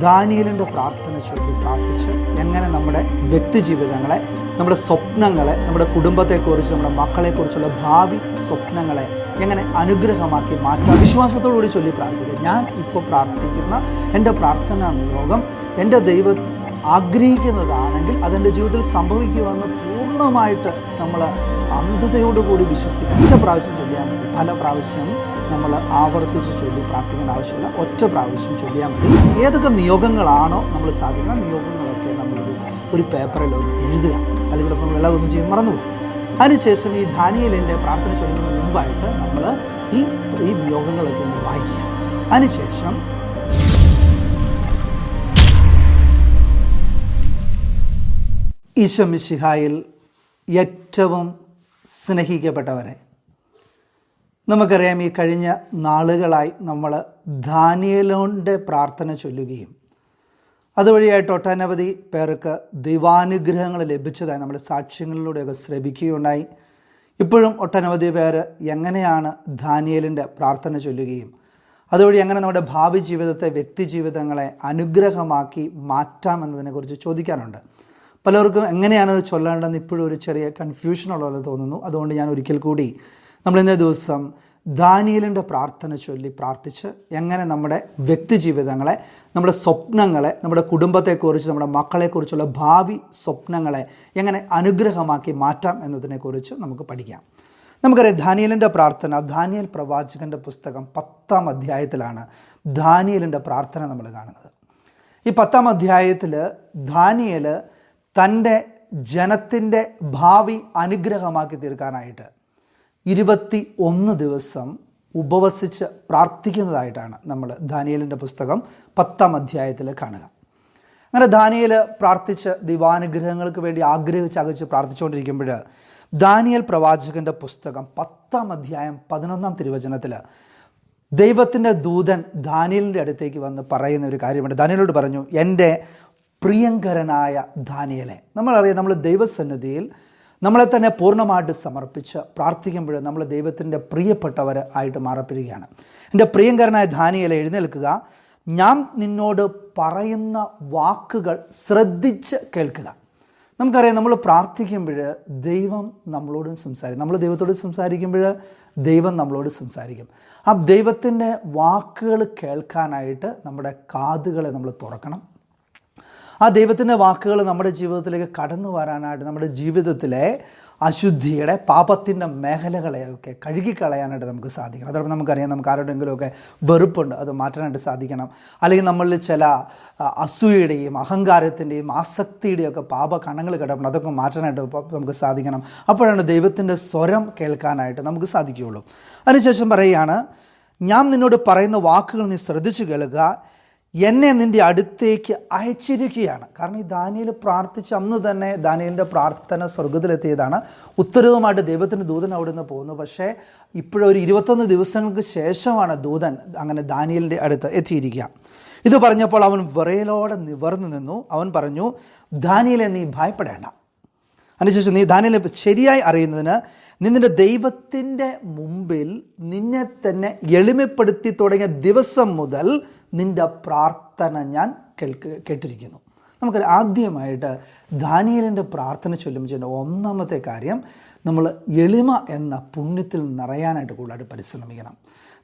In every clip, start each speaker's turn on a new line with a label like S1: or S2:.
S1: ദാനിയലിന്റെ പ്രാർത്ഥന ചൊല്ലി പ്രാർത്ഥിച്ച് എങ്ങനെ നമ്മുടെ വ്യക്തി ജീവിതങ്ങളെ നമ്മുടെ സ്വപ്നങ്ങളെ നമ്മുടെ കുടുംബത്തെക്കുറിച്ച് നമ്മുടെ മക്കളെക്കുറിച്ചുള്ള ഭാവി സ്വപ്നങ്ങളെ എങ്ങനെ അനുഗ്രഹമാക്കി മാറ്റാം. വിശ്വാസത്തോടുകൂടി ചൊല്ലി പ്രാർത്ഥിക്കുക. ഞാൻ ഇപ്പോൾ പ്രാർത്ഥിക്കുന്ന എന്റെ പ്രാർത്ഥനാ നിയോഗം എന്റെ ദൈവം ആഗ്രഹിക്കുന്നതാണെങ്കിൽ അതെന്റെ ജീവിതത്തിൽ സംഭവിക്കുമെന്ന് പൂർണമായിട്ട് നമ്മൾ അന്ധതയോടുകൂടി വിശ്വസിക്കണം ഒറ്റ പ്രാവശ്യം ചൊല്ലിയാൽ മതി. പല പ്രാവശ്യം നമ്മൾ ആവർത്തിച്ച് ചൊല്ലി പ്രാർത്ഥിക്കേണ്ട ആവശ്യമില്ല. ഒറ്റ പ്രാവശ്യം ചൊല്ലിയാൽ മതി. ഏതൊക്കെ നിയോഗങ്ങളാണോ നമ്മൾ സാധിക്കുക നിയോഗങ്ങളൊക്കെ നമ്മളൊരു ഒരു പേപ്പറിൽ ഒന്ന് എഴുതുക. അല്ലെങ്കിൽ ചിലപ്പോൾ എല്ലാ ദിവസം ചെയ്യും മറന്നുപോകും. അതിനുശേഷം ഈ ധാനിയലിന്റെ പ്രാർത്ഥന ചൊല്ലുന്നതിന് മുമ്പായിട്ട് നമ്മൾ ഈ ഈ നിയോഗങ്ങളൊക്കെ ഒന്ന് വായിക്കുക. അതിനുശേഷം ഈശ്വമിശിഹായിൽ ഏറ്റവും സ്നേഹിക്കപ്പെട്ടവരെ. നമുക്കറിയാം ഈ കഴിഞ്ഞ നാളുകളായി നമ്മൾ ധാനിയലോന്റെ പ്രാർത്ഥന ചൊല്ലുകയും അതുവഴിയായിട്ട് ഒട്ടനവധി പേർക്ക് ദൈവാനുഗ്രഹങ്ങൾ ലഭിച്ചതായി നമ്മുടെ സാക്ഷ്യങ്ങളിലൂടെയൊക്കെ ശ്രമിക്കുകയുണ്ടായി. ഇപ്പോഴും ഒട്ടനവധി പേര് എങ്ങനെയാണ് ധാനിയലിന്റെ പ്രാർത്ഥന ചൊല്ലുകയും അതുവഴി എങ്ങനെ നമ്മുടെ ഭാവി ജീവിതത്തെ വ്യക്തി ജീവിതങ്ങളെ അനുഗ്രഹമാക്കി മാറ്റാം എന്നതിനെക്കുറിച്ച് ചോദിക്കാറുണ്ട്. പലർക്കും എങ്ങനെയാണത് ചൊല്ലേണ്ടതെന്ന് ഇപ്പോഴും ഒരു ചെറിയ കൺഫ്യൂഷൻ ഉള്ളത് തോന്നുന്നു. അതുകൊണ്ട് ഞാൻ ഒരിക്കൽ കൂടി നമ്മൾ ഇന്നേ ദിവസം ദാനിയലിന്റെ പ്രാർത്ഥന ചൊല്ലി പ്രാർത്ഥിച്ച് എങ്ങനെ നമ്മുടെ വ്യക്തി ജീവിതങ്ങളെ നമ്മുടെ സ്വപ്നങ്ങളെ നമ്മുടെ കുടുംബത്തെക്കുറിച്ച് നമ്മുടെ മക്കളെക്കുറിച്ചുള്ള ഭാവി സ്വപ്നങ്ങളെ എങ്ങനെ അനുഗ്രഹമാക്കി മാറ്റാം എന്നതിനെക്കുറിച്ച് നമുക്ക് പഠിക്കാം. നമുക്കറിയാം ധാനിയലിന്റെ പ്രാർത്ഥന ധാനിയൽ പ്രവാചകന്റെ പുസ്തകം പത്താം അധ്യായത്തിലാണ് ധാനിയലിന്റെ പ്രാർത്ഥന നമ്മൾ കാണുന്നത്. ഈ പത്താം അധ്യായത്തിൽ ധാനിയൽ തന്റെ ജനത്തിന്റെ ഭാവി അനുഗ്രഹമാക്കി തീർക്കാനായിട്ട് ഇരുപത്തി ഒന്ന് ദിവസം ഉപവസിച്ച് പ്രാർത്ഥിക്കുന്നതായിട്ടാണ് നമ്മൾ ദാനിയലിന്റെ പുസ്തകം പത്താം അധ്യായത്തിൽ കാണുക. അങ്ങനെ ദാനിയൽ പ്രാർത്ഥിച്ച് ദിവാനുഗ്രഹങ്ങൾക്ക് വേണ്ടി ആഗ്രഹിച്ച് അകച്ച് പ്രാർത്ഥിച്ചുകൊണ്ടിരിക്കുമ്പോൾ ദാനിയൽ പ്രവാചകന്റെ പുസ്തകം പത്താം അധ്യായം പതിനൊന്നാം തിരുവചനത്തിൽ ദൈവത്തിന്റെ ദൂതൻ ദാനിയലിന്റെ അടുത്തേക്ക് വന്ന് പറയുന്ന ഒരു കാര്യമുണ്ട്. ദാനിയലോട് പറഞ്ഞു എന്റെ പ്രിയങ്കരനായ ദാനിയലെ. നമ്മളറിയാം നമ്മൾ ദൈവസന്നിധിയിൽ നമ്മളെ തന്നെ പൂർണമായിട്ട് സമർപ്പിച്ച് പ്രാർത്ഥിക്കുമ്പോൾ നമ്മൾ ദൈവത്തിന്റെ പ്രിയപ്പെട്ടവർ ആയിട്ട് മാറപ്പെടുകയാണ്. എന്റെ പ്രിയങ്കരനായ ധാനിയലെ എഴുന്നേൽക്കുക. ഞാൻ നിന്നോട് പറയുന്ന വാക്കുകൾ ശ്രദ്ധിച്ച് കേൾക്കുക. നമുക്കറിയാം നമ്മൾ പ്രാർത്ഥിക്കുമ്പോൾ ദൈവം നമ്മളോടും സംസാരിക്കും. നമ്മൾ ദൈവത്തോട് സംസാരിക്കുമ്പോൾ ദൈവം നമ്മളോട് സംസാരിക്കും. ആ ദൈവത്തിന്റെ വാക്കുകൾ കേൾക്കാനായിട്ട് നമ്മുടെ കാതുകളെ നമ്മൾ തുറക്കണം. ആ ദൈവത്തിന്റെ വാക്കുകൾ നമ്മുടെ ജീവിതത്തിലേക്ക് കടന്നു വരാനായിട്ട് നമ്മുടെ ജീവിതത്തിലെ അശുദ്ധിയുടെ പാപത്തിന്റെ മേഖലകളെയൊക്കെ കഴുകിക്കളയാനായിട്ട് നമുക്ക് സാധിക്കണം. അതോടൊപ്പം നമുക്കറിയാം നമുക്ക് ആരോടെങ്കിലുമൊക്കെ വെറുപ്പുണ്ട് അത് മാറ്റാനായിട്ട് സാധിക്കണം. അല്ലെങ്കിൽ നമ്മളിൽ ചില അസൂയയുടെയും അഹങ്കാരത്തിന്റെയും ആസക്തിയുടെയും ഒക്കെ പാപ കണങ്ങൾ കിടപ്പുണ്ട് അതൊക്കെ മാറ്റാനായിട്ട് നമുക്ക് സാധിക്കണം. അപ്പോഴാണ് ദൈവത്തിന്റെ സ്വരം കേൾക്കാനായിട്ട് നമുക്ക് സാധിക്കുകയുള്ളൂ. അതിനുശേഷം പറയുകയാണ് ഞാൻ നിന്നോട് പറയുന്ന വാക്കുകൾ നീ ശ്രദ്ധിച്ചു കേൾക്കുക. എന്നെ നിന്റെ അടുത്തേക്ക് അയച്ചിരിക്കുകയാണ്. കാരണം ഈ ദാനിയൽ പ്രാർത്ഥിച്ച് അന്ന് തന്നെ ദാനിയലിന്റെ പ്രാർത്ഥന സ്വർഗത്തിലെത്തിയതാണ് ഉത്തരവുമായിട്ട് ദൈവത്തിന്റെ ദൂതൻ അവിടെ നിന്ന് പോകുന്നു പക്ഷേ ഇപ്പോഴൊരു ഇരുപത്തൊന്ന് ദിവസങ്ങൾക്ക് ശേഷമാണ് ദൂതൻ അങ്ങനെ ദാനിയലിന്റെ അടുത്ത് എത്തിയിരിക്കുക. ഇത് പറഞ്ഞപ്പോൾ അവൻ വിറയലോടെ നിവർന്നു നിന്നു. അവൻ പറഞ്ഞു ദാനിയലെ നീ ഭയപ്പെടേണ്ട. അതിനുശേഷം നീ ദാനിയലെ ശരിയായി അറിയുന്നതിന് നിന്നിന്റെ ദൈവത്തിന്റെ മുമ്പിൽ നിന്നെ തന്നെ എളിമപ്പെടുത്തി തുടങ്ങിയ ദിവസം മുതൽ നിന്റെ പ്രാർത്ഥന ഞാൻ കേൾക്ക് കേട്ടിരിക്കുന്നു. നമുക്ക് ആദ്യമായിട്ട് ദാനിയലിന്റെ പ്രാർത്ഥന ചൊല്ലുമ്പോൾ ഒന്നാമത്തെ കാര്യം നമ്മൾ എളിമ എന്ന പുണ്യത്തിൽ നിറയാനായിട്ട് കൂടുതലായിട്ട് പരിശ്രമിക്കണം.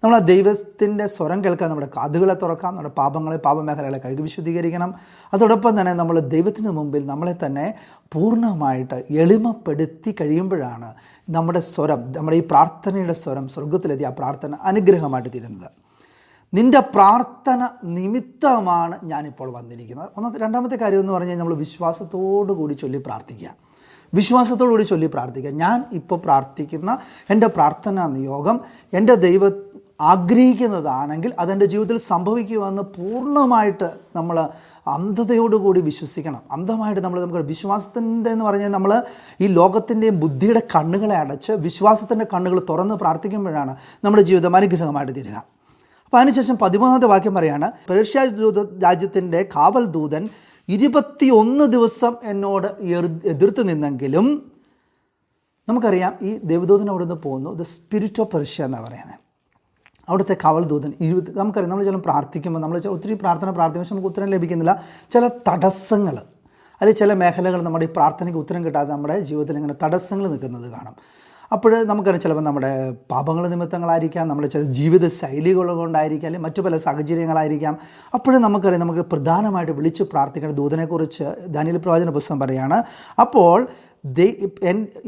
S1: നമ്മൾ ആ ദൈവത്തിന്റെ സ്വരം കേൾക്കാൻ നമ്മുടെ കാതുകളെ തുറക്കാം നമ്മുടെ പാപങ്ങളെ പാപമേഖലകളെ കഴുകി വിശുദ്ധീകരിക്കണം. അതോടൊപ്പം തന്നെ നമ്മൾ ദൈവത്തിന് മുമ്പിൽ നമ്മളെ തന്നെ പൂർണമായിട്ട് എളിമപ്പെടുത്തി കഴിയുമ്പോഴാണ് നമ്മുടെ സ്വരം നമ്മുടെ ഈ പ്രാർത്ഥനയുടെ സ്വരം സ്വർഗത്തിലെത്തി ആ പ്രാർത്ഥന അനുഗ്രഹമായിട്ട് തീരുന്നത്. നിന്റെ പ്രാർത്ഥന നിമിത്തമാണ് ഞാനിപ്പോൾ വന്നിരിക്കുന്നത്. ഒന്നാമത്തെ രണ്ടാമത്തെ കാര്യം എന്ന് പറഞ്ഞാൽ നമ്മൾ വിശ്വാസത്തോടു കൂടി ചൊല്ലി പ്രാർത്ഥിക്കുക. വിശ്വാസത്തോടു കൂടി ചൊല്ലി പ്രാർത്ഥിക്കുക. ഞാൻ ഇപ്പോൾ പ്രാർത്ഥിക്കുന്ന എന്റെ പ്രാർത്ഥനാ നിയോഗം എന്റെ ദൈവ ആഗ്രഹിക്കുന്നതാണെങ്കിൽ അതെന്റെ ജീവിതത്തിൽ സംഭവിക്കുമെന്ന് പൂർണമായിട്ട് നമ്മൾ അന്ധതയോടുകൂടി വിശ്വസിക്കണം. അന്ധമായിട്ട് നമ്മൾ നമുക്ക് വിശ്വാസത്തിന്റെ എന്ന് പറഞ്ഞാൽ നമ്മൾ ഈ ലോകത്തിന്റെയും ബുദ്ധിയുടെ കണ്ണുകളെ അടച്ച് വിശ്വാസത്തിന്റെ കണ്ണുകൾ തുറന്ന് പ്രാർത്ഥിക്കുമ്പോഴാണ് നമ്മുടെ ജീവിതം അനുഗ്രഹമായിട്ട് തീരുക. അപ്പോൾ അതിനുശേഷം പതിമൂന്നാമത്തെ വാക്യം പറയാണ് പേർഷ്യ രാജ്യത്തിന്റെ കാവൽ ദൂതൻ ഇരുപത്തിയൊന്ന് ദിവസം എന്നോട് എതിർത്ത് നിന്നെങ്കിലും നമുക്കറിയാം ഈ ദേവദൂതൻ അവിടെ നിന്ന് പോകുന്നു ദ സ്പിരിറ്റ് ഓഫ് പെർഷ്യ എന്നാണ് പറയുന്നത്. അവിടുത്തെ കവൽ ദൂതൻ ഇരുപത് നമുക്കറിയാം നമ്മൾ ചില പ്രാർത്ഥിക്കുമ്പോൾ നമ്മൾ ഒത്തിരി പ്രാർത്ഥന പ്രാർത്ഥിക്കുമ്പോൾ നമുക്ക് ഉത്തരം ലഭിക്കുന്നില്ല. ചില തടസ്സങ്ങൾ അല്ലെങ്കിൽ ചില മേഖലകൾ നമ്മുടെ ഈ പ്രാർത്ഥനയ്ക്ക് ഉത്തരം കിട്ടാതെ നമ്മുടെ ജീവിതത്തിൽ ഇങ്ങനെ തടസ്സങ്ങൾ നിൽക്കുന്നത് കാണാം. അപ്പോൾ നമുക്കറിയാം ചിലപ്പോൾ നമ്മുടെ പാപങ്ങൾ നിമിത്തങ്ങളായിരിക്കാം നമ്മുടെ ചില ജീവിത ശൈലികൾ കൊണ്ടായിരിക്കാം അല്ലെങ്കിൽ മറ്റു പല സാഹചര്യങ്ങളായിരിക്കാം. അപ്പോഴും നമുക്കറിയാം നമുക്ക് പ്രധാനമായിട്ട് വിളിച്ച് പ്രാർത്ഥിക്കേണ്ട ദൂതനെക്കുറിച്ച് ദാനിയൽ പ്രവാചന പുസ്തകം പറയുകയാണ്. അപ്പോൾ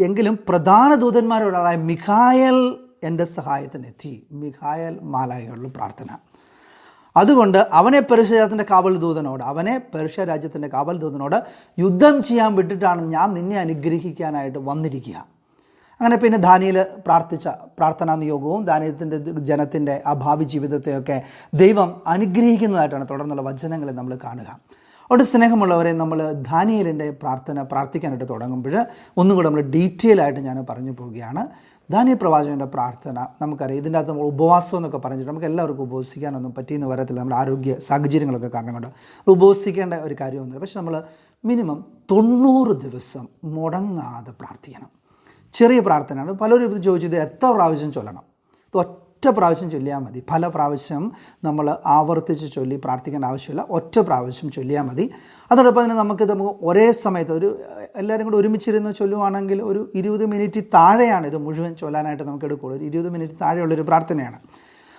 S1: എങ്കിലും പ്രധാന ദൂതന്മാരൊരാളായ മിഖായൽ എന്റെ സഹായത്തിനെത്തി മിഖായൽ മാലായുള്ള പ്രാർത്ഥന. അതുകൊണ്ട് അവനെ പെർഷ്യ രാജ്യത്തിന്റെ കാവൽ ദൂതനോട് അവനെ പെർഷ്യ രാജ്യത്തിന്റെ കാവൽ ദൂതനോട് യുദ്ധം ചെയ്യാൻ വിട്ടിട്ടാണ് ഞാൻ നിന്നെ അനുഗ്രഹിക്കാനായിട്ട് വന്നിരിക്കുക. അങ്ങനെ പിന്നെ ദാനിയിൽ പ്രാർത്ഥിച്ച പ്രാർത്ഥനാ നിയോഗവും ദാനിയത്തിന്റെ ജനത്തിന്റെ ആ ഭാവി ജീവിതത്തെയൊക്കെ ദൈവം അനുഗ്രഹിക്കുന്നതായിട്ടാണ് തുടർന്നുള്ള വചനങ്ങളെ നമ്മൾ കാണുക. അവിടെ സ്നേഹമുള്ളവരെ നമ്മൾ ധാനിയലിന്റെ പ്രാർത്ഥന പ്രാർത്ഥിക്കാനായിട്ട് തുടങ്ങുമ്പോൾ ഒന്നും കൂടെ നമ്മൾ ഡീറ്റെയിൽ ആയിട്ട് ഞാൻ പറഞ്ഞു പോവുകയാണ്. ധാന്യ പ്രവാചകന്റെ പ്രാർത്ഥന നമുക്കറിയാം. ഇതിന്റെ അകത്ത് നമ്മൾ ഉപവാസം എന്നൊക്കെ പറഞ്ഞിട്ട് നമുക്ക് എല്ലാവർക്കും ഉപവസിക്കാനൊന്നും പറ്റിയെന്ന് വരത്തില്ല. നമ്മുടെ ആരോഗ്യ സാഹചര്യങ്ങളൊക്കെ കാരണം കൊണ്ട് ഉപവസിക്കേണ്ട ഒരു കാര്യമൊന്നുമില്ല. പക്ഷെ നമ്മൾ മിനിമം തൊണ്ണൂറ് ദിവസം മുടങ്ങാതെ പ്രാർത്ഥിക്കണം. ചെറിയ പ്രാർത്ഥനയാണ്. പലരും ഇത് ചോദിച്ചത് എത്ര പ്രാവശ്യം ചൊല്ലണം? ഇത് ഒറ്റ പ്രാവശ്യം ചൊല്ലിയാൽ മതി. പല പ്രാവശ്യം നമ്മൾ ആവർത്തിച്ച് ചൊല്ലി പ്രാർത്ഥിക്കേണ്ട ആവശ്യമില്ല. ഒറ്റ പ്രാവശ്യം ചൊല്ലിയാൽ മതി. അതോടൊപ്പം തന്നെ നമുക്ക് നമുക്ക് ഒരേ സമയത്ത് ഒരു എല്ലാവരും കൂടെ ഒരുമിച്ചിരുന്ന് ചൊല്ലുവാണെങ്കിൽ ഒരു ഇരുപത് മിനിറ്റ് താഴെയാണ് ഇത് മുഴുവൻ ചൊല്ലാനായിട്ട് നമുക്ക് എടുക്കുള്ളൂ ഒരു ഇരുപത് മിനിറ്റ് താഴെയുള്ളൊരു പ്രാർത്ഥനയാണ്.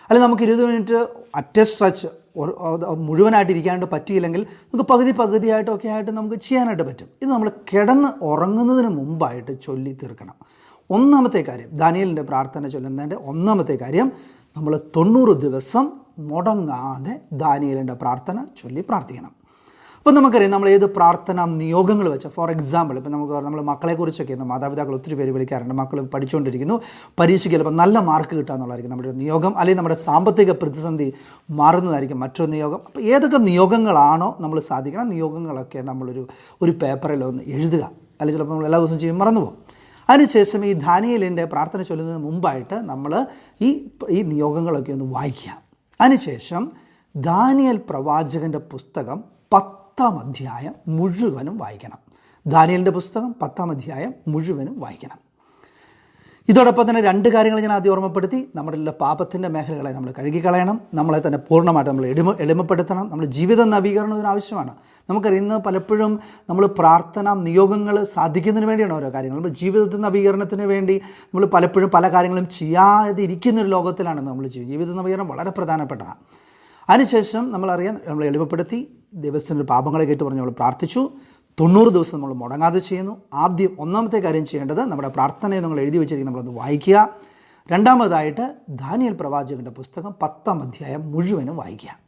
S1: അല്ലെങ്കിൽ നമുക്ക് ഇരുപത് മിനിറ്റ് അറ്റ സ്ട്രെച്ച് മുഴുവനായിട്ട് ഇരിക്കാനായിട്ട് പറ്റിയില്ലെങ്കിൽ നമുക്ക് പകുതി പകുതിയായിട്ടൊക്കെ ആയിട്ട് നമുക്ക് ചെയ്യാനായിട്ട് പറ്റും. ഇത് നമ്മൾ കിടന്ന് ഉറങ്ങുന്നതിന് മുമ്പായിട്ട് ചൊല്ലി തീർക്കണം. ഒന്നാമത്തെ കാര്യം ദാനിയലിന്റെ പ്രാർത്ഥന ചൊല്ലുന്നതിന്റെ ഒന്നാമത്തെ കാര്യം നമ്മൾ തൊണ്ണൂറ് ദിവസം മുടങ്ങാതെ ദാനിയലിന്റെ പ്രാർത്ഥന ചൊല്ലി പ്രാർത്ഥിക്കണം. അപ്പോൾ നമുക്കറിയാം നമ്മൾ ഏത് പ്രാർത്ഥന നിയോഗങ്ങൾ വെച്ച ഫോർ എക്സാമ്പിൾ ഇപ്പം നമുക്ക് നമ്മൾ മക്കളെക്കുറിച്ചൊക്കെ മാതാപിതാക്കൾ ഒത്തിരി പേര് വിളിക്കാറുണ്ട്. മക്കൾ പഠിച്ചുകൊണ്ടിരിക്കുന്നു. പരീക്ഷയ്ക്ക് ചിലപ്പോൾ നല്ല മാർക്ക് കിട്ടുക എന്നുള്ളതായിരിക്കും നമ്മുടെ നിയോഗം. അല്ലെങ്കിൽ നമ്മുടെ സാമ്പത്തിക പ്രതിസന്ധി മാറുന്നതായിരിക്കും മറ്റൊരു നിയോഗം. അപ്പോൾ ഏതൊക്കെ നിയോഗങ്ങളാണോ നമ്മൾ സാധിക്കണം? നിയോഗങ്ങളൊക്കെ നമ്മളൊരു ഒരു പേപ്പറിൽ ഒന്ന് എഴുതുക. അല്ലെങ്കിൽ ചിലപ്പോൾ നമ്മൾ എല്ലാ ദിവസവും ചെയ്യും മറന്നുപോകും. അതിനുശേഷം ഈ ധാനിയലിന്റെ പ്രാർത്ഥന ചൊല്ലുന്നതിന് മുമ്പായിട്ട് നമ്മൾ ഈ ഈ നിയോഗങ്ങളൊക്കെ ഒന്ന് വായിക്കുക. അതിനുശേഷം ദാനിയൽ പ്രവാചകന്റെ പുസ്തകം പത്താം അധ്യായം മുഴുവനും വായിക്കണം. ദാനിയലിന്റെ പുസ്തകം പത്താം അധ്യായം മുഴുവനും വായിക്കണം. ഇതോടൊപ്പം തന്നെ രണ്ട് കാര്യങ്ങൾ ഞാൻ ആദ്യം ഓർമ്മപ്പെടുത്തി. നമ്മുടെ ഉള്ള പാപത്തിന്റെ മേഖലകളെ നമ്മൾ കഴുകിക്കളയണം. നമ്മളെ തന്നെ പൂർണമായിട്ട് നമ്മൾ എളിമ എളിമപ്പെടുത്തണം. നമ്മുടെ ജീവിത നവീകരണം ഇതിനാവശ്യമാണ് ആവശ്യമാണ്. നമുക്കറിയാം പലപ്പോഴും നമ്മൾ പ്രാർത്ഥന നിയോഗങ്ങൾ സാധിക്കുന്നതിന് വേണ്ടിയാണ് ഓരോ കാര്യങ്ങൾ. നമ്മൾ ജീവിതത്തിൽ നവീകരണത്തിന് വേണ്ടി നമ്മൾ പലപ്പോഴും പല കാര്യങ്ങളും ചെയ്യാതെ ഇരിക്കുന്ന ഒരു ലോകത്തിലാണ് നമ്മൾ ജീവിതം ജീവിത നവീകരണം വളരെ പ്രധാനപ്പെട്ടതാണ്. അതിനുശേഷം നമ്മളറിയാം നമ്മൾ എളിമപ്പെടുത്തി ദൈവത്തിന്റെ പാപങ്ങളെ കേട്ട് പറഞ്ഞ് നമ്മൾ പ്രാർത്ഥിച്ചു. തൊണ്ണൂറ് ദിവസം നമ്മൾ മുടങ്ങാതെ ചെയ്യുന്നു. ആദ്യം ഒന്നാമത്തെ കാര്യം ചെയ്യേണ്ടത് നമ്മുടെ പ്രാർത്ഥനയെ നമ്മൾ എഴുതി വെച്ചിരിക്കുന്ന നമ്മളൊന്ന് വായിക്കുക. രണ്ടാമതായിട്ട് ദാനിയൽ പ്രവാചകന്റെ പുസ്തകം പത്താം അധ്യായം മുഴുവനും വായിക്കുക.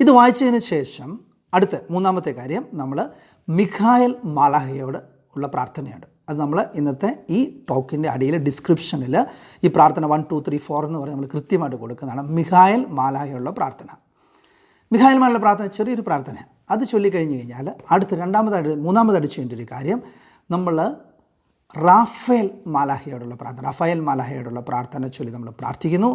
S1: ഇത് വായിച്ചതിന് ശേഷം അടുത്ത മൂന്നാമത്തെ കാര്യം നമ്മൾ മിഖായൽ മാലാഹയോട് ഉള്ള പ്രാർത്ഥനയുണ്ട്. അത് നമ്മൾ ഇന്നത്തെ ഈ ടോക്കിന്റെ അടിയിൽ ഡിസ്ക്രിപ്ഷനിൽ ഈ പ്രാർത്ഥന വൺ ടു ത്രീ ഫോർ എന്ന് പറഞ്ഞ് നമ്മൾ കൃത്യമായിട്ട് കൊടുക്കുന്നതാണ്. മിഹായൽ മാലാഹയുള്ള പ്രാർത്ഥന. മിഹായൽ മാലുള്ള പ്രാർത്ഥന ചെറിയൊരു പ്രാർത്ഥന. അത് ചൊല്ലിക്കഴിഞ്ഞ് കഴിഞ്ഞാൽ അടുത്ത രണ്ടാമതായിട്ട് മൂന്നാമതായിട്ട് ചെയ്യേണ്ട ഒരു കാര്യം നമ്മൾ റാഫേൽ മാലാഹയോടുള്ള പ്രാർത്ഥന റാഫേൽ മാലാഹയോടുള്ള പ്രാർത്ഥന ചൊല്ലി നമ്മൾ പ്രാർത്ഥിക്കുന്നു.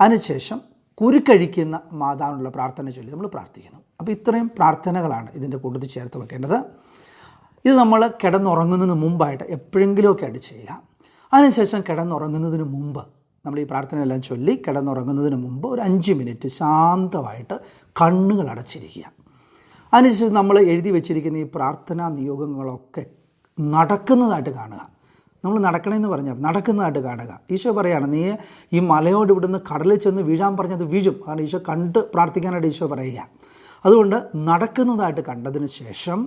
S1: അതിനുശേഷം കുരുക്കഴിക്കുന്ന മാതാവിനുള്ള പ്രാർത്ഥന ചൊല്ലി നമ്മൾ പ്രാർത്ഥിക്കുന്നു. അപ്പോൾ ഇത്രയും പ്രാർത്ഥനകളാണ് ഇതിന്റെ കൂട്ടത്തിൽ ചേർത്ത് വെക്കേണ്ടത്. ഇത് നമ്മൾ കിടന്നുറങ്ങുന്നതിന് മുമ്പായിട്ട് എപ്പോഴെങ്കിലുമൊക്കെ ആയിട്ട് ചെയ്യുക അതിനുശേഷം കിടന്നുറങ്ങുന്നതിന് മുമ്പ് നമ്മൾ ഈ പ്രാർത്ഥനയെല്ലാം ചൊല്ലി കിടന്നുറങ്ങുന്നതിന് മുമ്പ് ഒരു അഞ്ച് മിനിറ്റ് ശാന്തമായിട്ട് കണ്ണുകൾ അടച്ചിരിക്കുക. അതിനുശേഷം നമ്മൾ എഴുതി വെച്ചിരിക്കുന്ന ഈ പ്രാർത്ഥനാ നിയോഗങ്ങളൊക്കെ നടക്കുന്നതായിട്ട് കാണുക. നമ്മൾ നടക്കണമെന്ന് പറഞ്ഞാൽ നടക്കുന്നതായിട്ട് കാണുക. ഈശോ പറയുകയാണ് നീ ഈ മലയോട് ഇവിടുന്ന് കടലിൽ ചെന്ന് വീഴാൻ പറഞ്ഞത് വീഴും. കാരണം ഈശോ കണ്ട് പ്രാർത്ഥിക്കാനായിട്ട് ഈശോ പറയുക. അതുകൊണ്ട് നടക്കുന്നതായിട്ട് കണ്ടതിന് ശേഷം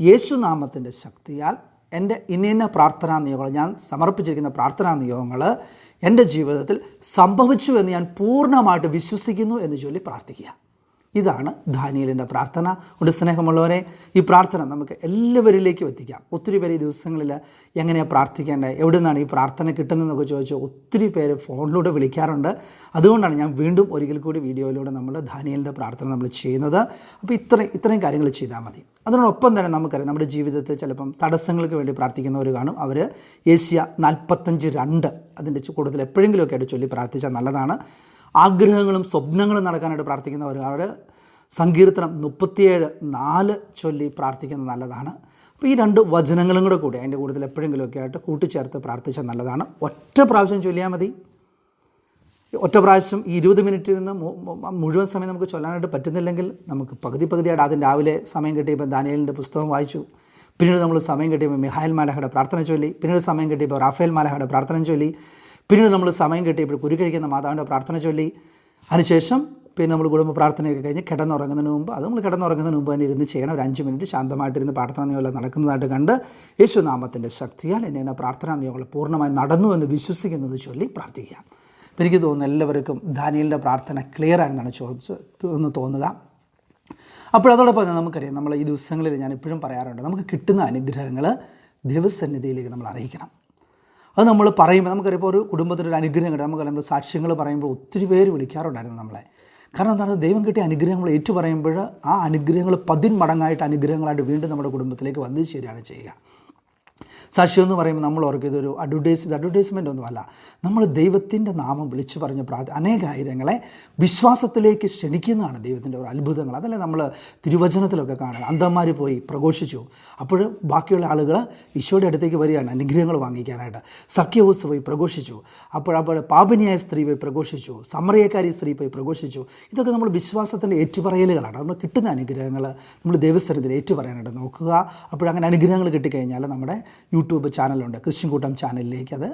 S1: യേശുനാമത്തിന്റെ ശക്തിയാൽ എന്റെ ഇന്ന ഇന്ന പ്രാർത്ഥനാ നിയോഗങ്ങൾ ഞാൻ സമർപ്പിച്ചിരിക്കുന്ന പ്രാർത്ഥനാ നിയോഗങ്ങൾ എന്റെ ജീവിതത്തിൽ സംഭവിച്ചു എന്ന് ഞാൻ പൂർണമായിട്ട് വിശ്വസിക്കുന്നു എന്ന് ചൊല്ലി പ്രാർത്ഥിക്കുക. ഇതാണ് ധാനിയലിന്റെ പ്രാർത്ഥന. ഒരു സ്നേഹമുള്ളവരെ ഈ പ്രാർത്ഥന നമുക്ക് എല്ലാവരിലേക്കും എത്തിക്കാം. ഒത്തിരി പേര് ഈ ദിവസങ്ങളിൽ എങ്ങനെയാണ് പ്രാർത്ഥിക്കേണ്ടത്? എവിടെ നിന്നാണ് ഈ പ്രാർത്ഥന കിട്ടുന്നതെന്നൊക്കെ ചോദിച്ച് ഒത്തിരി പേര് ഫോണിലൂടെ വിളിക്കാറുണ്ട്. അതുകൊണ്ടാണ് ഞാൻ വീണ്ടും ഒരിക്കൽ കൂടി വീഡിയോയിലൂടെ നമ്മൾ ധാനിയലിന്റെ പ്രാർത്ഥന നമ്മൾ ചെയ്യുന്നത്. അപ്പോൾ ഇത്രയും ഇത്രയും കാര്യങ്ങൾ ചെയ്താൽ മതി. അതിനോടൊപ്പം തന്നെ നമുക്കറിയാം നമ്മുടെ ജീവിതത്തിൽ ചിലപ്പം തടസ്സങ്ങൾക്ക് വേണ്ടി പ്രാർത്ഥിക്കുന്നവർ കാണും. അവർ ഏഷ്യ നാൽപ്പത്തഞ്ച് രണ്ട് അതിന്റെ കൂടുതൽ എപ്പോഴെങ്കിലുമൊക്കെ ആയിട്ട് ചൊല്ലി പ്രാർത്ഥിച്ചാൽ നല്ലതാണ്. ആഗ്രഹങ്ങളും സ്വപ്നങ്ങളും നടക്കാനായിട്ട് പ്രാർത്ഥിക്കുന്നവർ അവർ സങ്കീർത്തനം മുപ്പത്തിയേഴ് നാല് ചൊല്ലി പ്രാർത്ഥിക്കുന്നത് നല്ലതാണ്. അപ്പോൾ ഈ രണ്ട് വചനങ്ങളും കൂടെ കൂടി അതിന്റെ കൂടുതൽ എപ്പോഴെങ്കിലുമൊക്കെ ആയിട്ട് കൂട്ടിച്ചേർത്ത് പ്രാർത്ഥിച്ചാൽ നല്ലതാണ്. ഒറ്റ പ്രാവശ്യം ചൊല്ലിയാൽ മതി. ഒറ്റ പ്രാവശ്യം ഈ ഇരുപത് മിനിറ്റിൽ നിന്ന് മുഴുവൻ സമയം നമുക്ക് ചൊല്ലാനായിട്ട് പറ്റുന്നില്ലെങ്കിൽ നമുക്ക് പകുതി പകുതിയായിട്ട് ആദ്യം രാവിലെ സമയം കിട്ടിയപ്പോൾ ദാനിയലിന്റെ പുസ്തകം വായിച്ചു. പിന്നീട് നമ്മൾ സമയം കിട്ടിയപ്പോൾ മിഹായൽ മാലഹയുടെ പ്രാർത്ഥന ചൊല്ലി. പിന്നീട് സമയം കിട്ടിയപ്പോൾ റാഫേൽ മാലഹയുടെ പ്രാർത്ഥന ചൊല്ലി. പിന്നീട് നമ്മൾ സമയം കിട്ടിയപ്പോൾ കുരു കഴിക്കുന്ന മാതാവിന്റെ പ്രാർത്ഥന ചൊല്ലി. അതിനുശേഷം പിന്നെ നമ്മൾ കുടുംബ പ്രാർത്ഥനയൊക്കെ കഴിഞ്ഞ് കിടന്നുറങ്ങുന്നതിന് മുമ്പ് അത് നമ്മൾ കിടന്നുറങ്ങുന്നതിന് മുമ്പ് തന്നെ ഇരുന്ന് ചെയ്യണം. ഒരു അഞ്ച് മിനിറ്റ് ശാന്തമായിട്ടിരുന്ന് പ്രാർത്ഥന നിയമം നടക്കുന്നതായിട്ട് കണ്ട് യേശുനാമത്തിന്റെ ശക്തിയാൽ എന്നെ എന്നെ പ്രാർത്ഥനാ നിയമങ്ങൾ പൂർണമായി നടന്നു എന്ന് വിശ്വസിക്കുന്നത് ചൊല്ലി പ്രാർത്ഥിക്കുക. അപ്പോൾ എനിക്ക് തോന്നുന്നു എല്ലാവർക്കും ദാനിയലിന്റെ പ്രാർത്ഥന ക്ലിയർ ആണെന്നാണ് ചോദിച്ചു എന്ന് തോന്നുക. അപ്പോൾ അതോടൊപ്പം തന്നെ നമുക്കറിയാം നമ്മൾ ഈ ദിവസങ്ങളിൽ ഞാൻ ഇപ്പോഴും പറയാറുണ്ട് നമുക്ക് കിട്ടുന്ന അനുഗ്രഹങ്ങൾ ദൈവസന്നിധിയിലേക്ക് നമ്മൾ അറിയിക്കണം. അത് നമ്മൾ പറയുമ്പോൾ നമുക്കറിയാം ഇപ്പോൾ ഒരു കുടുംബത്തിന്റെ ഒരു അനുഗ്രഹം കിട്ടും. നമുക്ക് നമ്മൾ സാക്ഷ്യങ്ങൾ പറയുമ്പോൾ ഒത്തിരി പേര് വിളിക്കാറുണ്ടായിരുന്നു നമ്മളെ. കാരണം എന്താണ്? ദൈവം കിട്ടിയ അനുഗ്രഹങ്ങൾ ഏറ്റു പറയുമ്പോൾ ആ അനുഗ്രഹങ്ങൾ പതിന്മടങ്ങായിട്ട് അനുഗ്രഹങ്ങളായിട്ട് വീണ്ടും നമ്മുടെ കുടുംബത്തിലേക്ക് വന്നു ചേരുകയാണ് ചെയ്യുക. സാക്ഷ്യം എന്ന് പറയുമ്പോൾ നമ്മൾ ഓർക്കും ഇതൊരു അഡ്വർടൈസ് അഡ്വർടൈസ്മെന്റ് ഒന്നുമല്ല. നമ്മൾ ദൈവത്തിന്റെ നാമം വിളിച്ചു പറഞ്ഞ പ്രാർത്ഥ അനേകായിരങ്ങളെ വിശ്വാസത്തിലേക്ക് ക്ഷണിക്കുന്നതാണ് ദൈവത്തിന്റെ ഒരു അത്ഭുതങ്ങൾ. അതല്ലേ നമ്മൾ തിരുവചനത്തിലൊക്കെ കാണുക. അന്തന്മാർ പോയി പ്രഘോഷിച്ചു. അപ്പോൾ ബാക്കിയുള്ള ആളുകൾ ഈശോയുടെ അടുത്തേക്ക് വരികയാണ് അനുഗ്രഹങ്ങൾ വാങ്ങിക്കാനായിട്ട്. സഖ്യവൂസ് പോയി പ്രഘോഷിച്ചു. അപ്പോഴപ്പോൾ പാപനിയായ സ്ത്രീ പോയി പ്രഘോഷിച്ചു. സമറിയക്കാരി സ്ത്രീ പോയി പ്രഘോഷിച്ചു. ഇതൊക്കെ നമ്മൾ വിശ്വാസത്തിന്റെ ഏറ്റുപറയലുകളാണ്. നമ്മൾ കിട്ടുന്ന അനുഗ്രഹങ്ങൾ നമ്മൾ ദൈവസ്ഥലത്തിൽ ഏറ്റുപറയാനായിട്ട് നോക്കുക. അപ്പോഴങ്ങനെ അനുഗ്രഹങ്ങൾ കിട്ടിക്കഴിഞ്ഞാൽ നമ്മുടെ യൂട്യൂബ് ചാനലുണ്ട്. ക്രിസ്ത്യൻകൂട്ടം ചാനലിലേക്ക് അത്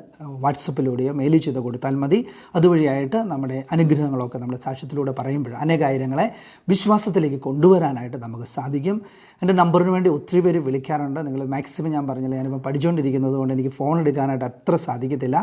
S1: വാട്സപ്പിലൂടെയോ മെയിൽ ചെയ്ത് കൊടുത്താൽ മതി. അതുവഴിയായിട്ട് നമ്മുടെ അനുഗ്രഹങ്ങളൊക്കെ നമ്മുടെ സാക്ഷ്യത്തിലൂടെ പറയുമ്പോൾ അനേകായിരങ്ങളെ വിശ്വാസത്തിലേക്ക് കൊണ്ടുവരാനായിട്ട് നമുക്ക് സാധിക്കും. എന്റെ നമ്പറിന് വേണ്ടി ഒത്തിരി പേര് വിളിക്കാറുണ്ട്. നിങ്ങൾ മാക്സിമം ഞാൻ പറഞ്ഞില്ല ഞാനിപ്പോൾ പഠിച്ചുകൊണ്ടിരിക്കുന്നത് കൊണ്ട് എനിക്ക് ഫോൺ എടുക്കാനായിട്ട് അത്ര സാധിക്കത്തില്ല.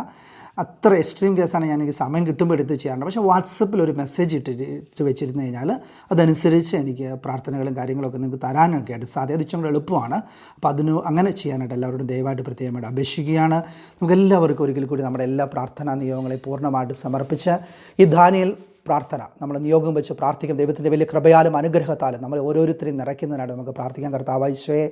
S1: അത്ര എക്സ്ട്രീം കേസാണ് ഞാൻ എനിക്ക് സമയം കിട്ടുമ്പോൾ എടുത്ത് ചെയ്യാറുണ്ട്. പക്ഷേ വാട്സപ്പിൽ ഒരു മെസ്സേജ് ഇട്ടിട്ട് വെച്ചിരുന്നു കഴിഞ്ഞാൽ അതനുസരിച്ച് എനിക്ക് പ്രാർത്ഥനകളും കാര്യങ്ങളൊക്കെ നിങ്ങൾക്ക് തരാനൊക്കെ ആയിട്ട് സാധ്യത. ഇച്ചും കൂടെ എളുപ്പമാണ്. അപ്പോൾ അതിന് അങ്ങനെ ചെയ്യാനായിട്ട് എല്ലാവരോടും ദയവായിട്ട് പ്രത്യേകമായിട്ട് അപേക്ഷിക്കുകയാണ്. നമുക്ക് എല്ലാവർക്കും ഒരിക്കൽ കൂടി നമ്മുടെ എല്ലാ പ്രാർത്ഥനാ നിയോഗങ്ങളെ പൂർണമായിട്ട് സമർപ്പിച്ച് ഈ ധാനിയൽ പ്രാർത്ഥന നമ്മൾ നിയോഗം വെച്ച് പ്രാർത്ഥിക്കും. ദൈവത്തിന്റെ വലിയ കൃപയാലും അനുഗ്രഹത്താലും നമ്മൾ ഓരോരുത്തരെയും നിറയ്ക്കുന്നതിനായിട്ട് നമുക്ക് പ്രാർത്ഥിക്കാൻ കർത്താവായിശോയെ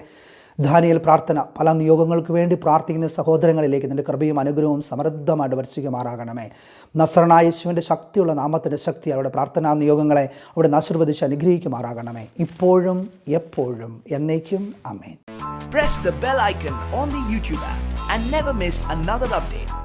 S1: ധാനിയൽ പ്രാർത്ഥന. പല നിയോഗങ്ങൾക്ക് വേണ്ടി പ്രാർത്ഥിക്കുന്ന സഹോദരങ്ങളിലേക്ക് നിന്റെ കൃപയും അനുഗ്രഹവും സമൃദ്ധമായിട്ട് വർഷിക്കുമാറാകണമേ യേശുവിന്റെ ശക്തിയുള്ള നാമത്തിന്റെ ശക്തി അവരുടെ പ്രാർത്ഥനാ നിയോഗങ്ങളെ അവിടെ ആശീർവദിച്ച് അനുഗ്രഹിക്കുമാറാകണമേ. ഇപ്പോഴും എപ്പോഴും എന്നേക്കും അമേൻ
S2: press the bell icon on the YouTube app and never miss another.